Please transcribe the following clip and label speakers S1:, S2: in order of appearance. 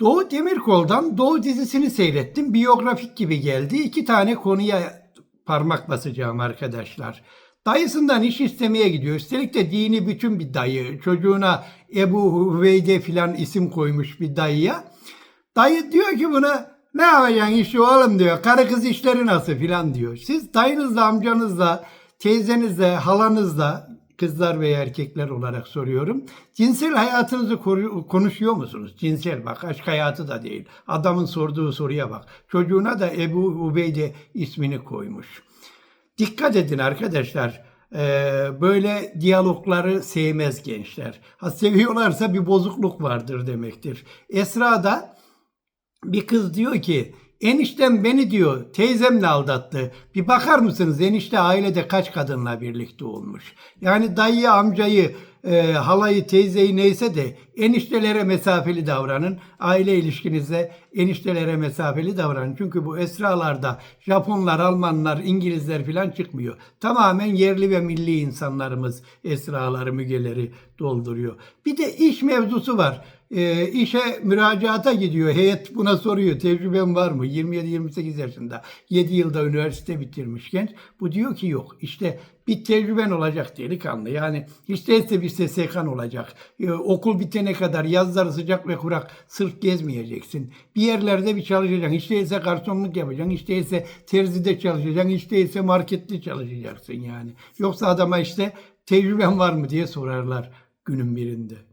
S1: Doğu Demirkol'dan Doğu dizisini seyrettim. Biyografik gibi geldi. İki tane konuya parmak basacağım arkadaşlar. Dayısından iş istemeye gidiyor. Üstelik de dini bütün bir dayı. Çocuğuna Ebu Hüveyde filan isim koymuş bir dayıya. Dayı diyor ki buna ne yapacaksın işi oğlum diyor. Karı kız işleri nasıl filan diyor. Siz dayınızla, amcanızla, teyzenizle, halanızla kızlar veya erkekler olarak soruyorum. Cinsel hayatınızı konuşuyor musunuz? Cinsel bak aşk hayatı da değil. Adamın sorduğu soruya bak. Çocuğuna da Ebu Ubeyde ismini koymuş. Dikkat edin arkadaşlar. Ee, böyle diyalogları sevmez gençler. Ha seviyorlarsa bir bozukluk vardır demektir. Esra da bir kız diyor ki eniştem beni diyor teyzemle aldattı. Bir bakar mısınız enişte ailede kaç kadınla birlikte olmuş. Yani dayıyı amcayı e, halayı teyzeyi neyse de eniştelere mesafeli davranın. Aile ilişkinizde eniştelere mesafeli davranın. Çünkü bu esralarda Japonlar, Almanlar, İngilizler falan çıkmıyor. Tamamen yerli ve milli insanlarımız esraları, mügeleri dolduruyor. Bir de iş mevzusu var e, işe müracaata gidiyor. Heyet buna soruyor. Tecrüben var mı? 27-28 yaşında. 7 yılda üniversite bitirmiş genç. Bu diyor ki yok. İşte bir tecrüben olacak delikanlı. Yani hiç değilse bir SSK'n olacak. E, okul bitene kadar yazları sıcak ve kurak sırf gezmeyeceksin. Bir yerlerde bir çalışacaksın. Hiç değilse garsonluk yapacaksın. Hiç değilse terzide çalışacaksın. Hiç değilse markette çalışacaksın yani. Yoksa adama işte tecrüben var mı diye sorarlar günün birinde.